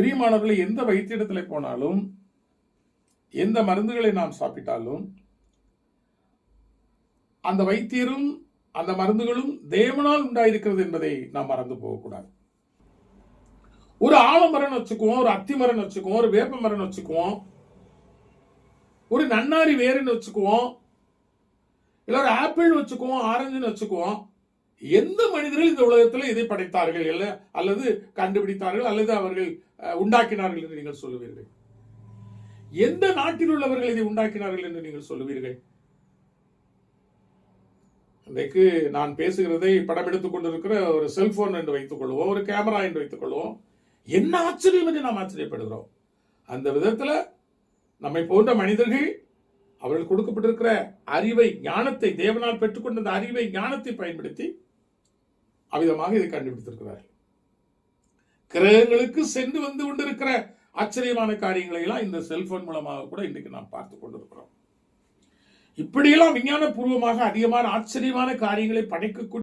பிரியமானவர்களை எந்த வைத்தியத்தில் போனாலும் எந்த மருந்துகளை நாம் சாப்பிட்டாலும் அந்த வைத்தியரும் அந்த மருந்துகளும் தேவனால் உண்டாயிருக்கிறது என்பதை நாம் மறந்து போகக்கூடாது. ஒரு ஆலமரம் வச்சுக்குவோம் ஒரு அத்தி மரம் வச்சுக்குவோம் ஒரு வேப்ப மரம் வச்சுக்குவோம் ஒரு நன்னாரி வேருன்னு வச்சுக்குவோம் இல்லை ஒரு ஆப்பிள் வச்சுக்குவோம் ஆரஞ்சுன்னு வச்சுக்குவோம் எந்த மனிதர்கள் இந்த உலகத்தில் இதை படைத்தார்கள் அல்ல அல்லது கண்டுபிடித்தார்கள் அல்லது அவர்கள் உண்டாக்கினார்கள் என்று நீங்கள் சொல்லுவீர்கள்? எந்த நாட்டில் உள்ளவர்கள் இதை உண்டாக்கினார்கள் என்று நீங்கள் சொல்லுவீர்கள்? இன்றைக்கு நான் பேசுகிறதை படம் எடுத்துக் கொண்டிருக்கிற ஒரு செல்போன் என்று வைத்துக் கொள்வோம் ஒரு கேமரா என்று வைத்துக் கொள்வோம். என்ன ஆச்சரியம் என்று நாம் ஆச்சரியப்படுகிறோம்? அந்த விதத்தில் நம்மை போன்ற மனிதர்கள் அவர்கள் கொடுக்கப்பட்டிருக்கிற அறிவை ஞானத்தை தேவனால் பெற்றுக்கொண்ட அந்த அறிவை ஞானத்தை பயன்படுத்தி அவ்விதமாக இதை கண்டுபிடித்திருக்கிறார். கிரகங்களுக்கு சென்று வந்து கொண்டிருக்கிற ஆச்சரியமான காரியங்களை எல்லாம் இந்த செல்போன் மூலமாக கூட இன்றைக்கு நாம் பார்த்து கொண்டிருக்கிறோம். இப்படியெல்லாம் விஞ்ஞான பூர்வமாக அதிகமான ஆச்சரியமான காரியங்களை படைக்கக்கூடிய